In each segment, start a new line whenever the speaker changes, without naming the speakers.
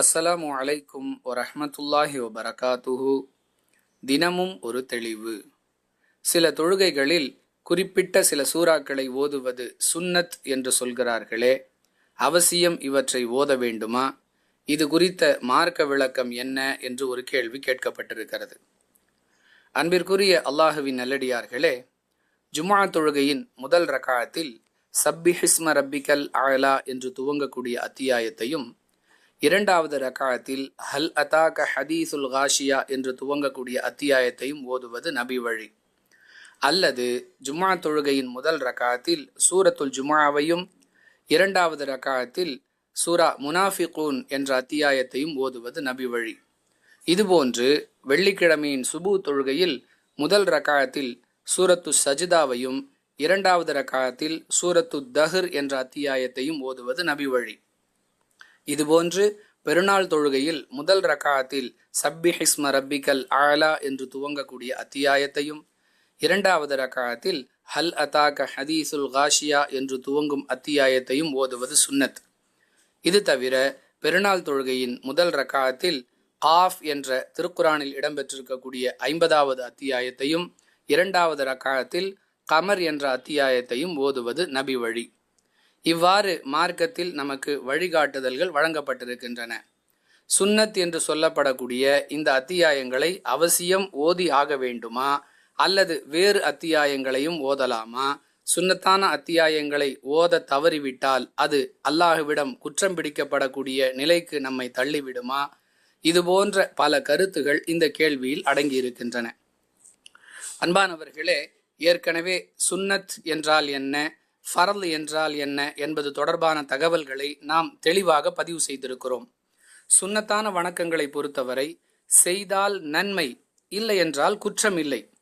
அஸ்ஸலாமு அலைக்கும் வரஹ்மத்துல்லாஹி வபரகாத்துஹு. தினமும் ஒரு தெளிவு. சில தொழுகைகளில் குறிப்பிட்ட சில சூறாக்களை ஓதுவது சுன்னத் என்று சொல்கிறார்களே அவசியம் இவற்றை ஓத வேண்டுமா? இது குறித்த மார்க்க விளக்கம் என்ன என்று ஒரு கேள்வி கேட்கப்பட்டிருக்கிறது. அன்பிற்குரிய அல்லாஹுவின் நல்லடியார்களே ஜுமா தொழுகையின் முதல் ரகாயத்தில் சப்பி ஹிஸ்ம ரப்பிக்கல் ஆலா என்று துவங்கக்கூடிய அத்தியாயத்தையும் இரண்டாவது ரகாயத்தில் ஹல் அதாக ஹதீசுல் காஷியா என்று துவங்கக்கூடிய அத்தியாயத்தையும் ஓதுவது நபி வழி. அல்லது ஜும்மா தொழுகையின் முதல் ரகாயத்தில் சூரத்துல் ஜுமாவையும் இரண்டாவது ரகாயத்தில் சூரா முனாஃபிகூன் என்ற அத்தியாயத்தையும் ஓதுவது நபி வழி. இதுபோன்று வெள்ளிக்கிழமையின் சுபு தொழுகையில் முதல் ரகாயத்தில் சூரத்து சஜிதாவையும் இரண்டாவது ரகாயத்தில் சூரத்து தஹர் என்ற அத்தியாயத்தையும் ஓதுவது நபி வழி. இதுபோன்று பெருநாள் தொழுகையில் முதல் ரகாத்தில் சப்பி ஹிஸ்ம ரப்பிக்கல் ஆலா என்று துவங்கக்கூடிய அத்தியாயத்தையும் இரண்டாவது ரகாத்தில் ஹல் அதாக ஹதீசுல் காஷியா என்று துவங்கும் அத்தியாயத்தையும் ஓதுவது சுன்னத். இது தவிர பெருநாள் தொழுகையின் முதல் ரகாத்தில் காஃப் என்ற திருக்குறானில் இடம்பெற்றிருக்கக்கூடிய ஐம்பதாவது அத்தியாயத்தையும் இரண்டாவது ரகாயத்தில் கமர் என்ற அத்தியாயத்தையும் ஓதுவது நபி வழி இவ்வாறு மார்க்கத்தில் நமக்கு வழிகாட்டுதல்கள் வழங்கப்பட்டிருக்கின்றன. சுன்னத் என்று சொல்லப்படக்கூடிய இந்த அத்தியாயங்களை அவசியம் ஓதி ஆக வேண்டுமா? அல்லது வேறு அத்தியாயங்களையும் ஓதலாமா? சுன்னத்தான அத்தியாயங்களை ஓத தவறிவிட்டால் அது அல்லாஹுவிடம் குற்றம் பிடிக்கப்படக்கூடிய நிலைக்கு நம்மை தள்ளிவிடுமா? இது போன்ற பல கருத்துகள் இந்த கேள்வியில் அடங்கியிருக்கின்றன. அன்பானவர்களே ஏற்கனவே சுன்னத் என்றால் என்ன? ஃபரல் என்றால் என்ன என்பது தொடர்பான தகவல்களை நாம் தெளிவாக பதிவு செய்திருக்கிறோம். சுன்னத்தான வணக்கங்களை பொறுத்தவரை செய்தால் நன்மை இல்லை என்றால் குற்றம் இல்லை.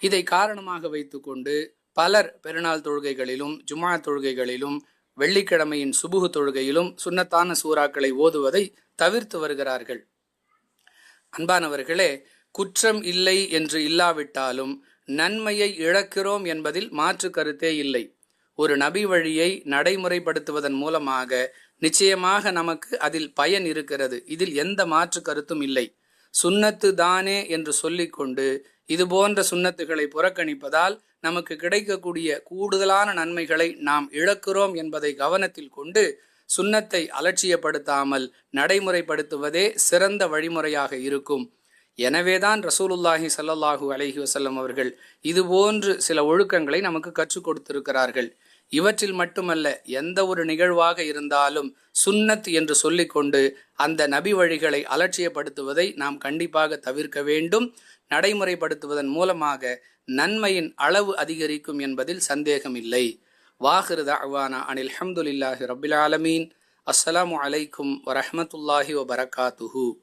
இதை காரணமாக வைத்துக்கொண்டு பலர் பெருநாள் தொழுகைகளிலும் ஜுமா தொழுகைகளிலும் வெள்ளிக்கிழமையின் சுபுகு தொழுகையிலும் சுன்னத்தான சூறாக்களை ஓதுவதை தவிர்த்து வருகிறார்கள். அன்பானவர்களே குற்றம் இல்லை என்று இல்லாவிட்டாலும் நன்மையை இழக்கிறோம் என்பதில் மாற்று கருத்தே இல்லை. ஒரு நபி வழியை நடைமுறைப்படுத்துவதன் மூலமாக நிச்சயமாக நமக்கு அதில் பயன் இருக்கிறது. இதில் எந்த மாற்று கருத்தும் இல்லை. சுன்னத்து தானே என்று சொல்லிக்கொண்டு இது போன்ற சுன்னத்துகளை புறக்கணிப்பதால் நமக்கு கிடைக்கக்கூடிய கூடுதலான நன்மைகளை நாம் இழக்கிறோம் என்பதை கவனத்தில் கொண்டு சுன்னத்தை அலட்சியப்படுத்தாமல் நடைமுறைப்படுத்துவதே சிறந்த வழிமுறையாக இருக்கும். எனவேதான் ரசூலுல்லாஹி சல்லாஹூ அலஹி வசல்லம் அவர்கள் இதுபோன்று சில ஒழுக்கங்களை நமக்கு கற்றுக் கொடுத்திருக்கிறார்கள். இவற்றில் மட்டுமல்ல எந்த ஒரு நிகழ்வாக இருந்தாலும் சுன்னத் என்று சொல்லிக்கொண்டு அந்த நபி வழிகளை அலட்சியப்படுத்துவதை நாம் கண்டிப்பாக தவிர்க்க வேண்டும். நடைமுறைப்படுத்துவதன் மூலமாக நன்மையின் அளவு அதிகரிக்கும் என்பதில் சந்தேகமில்லை வாஹிருத அவானா அனில் அஹமதுல்லாஹி ரபில் ஆலமீன். அஸ்ஸலாமு அலைக்கும் வரஹமத்துல்லாஹி வபரகாத்துஹூ.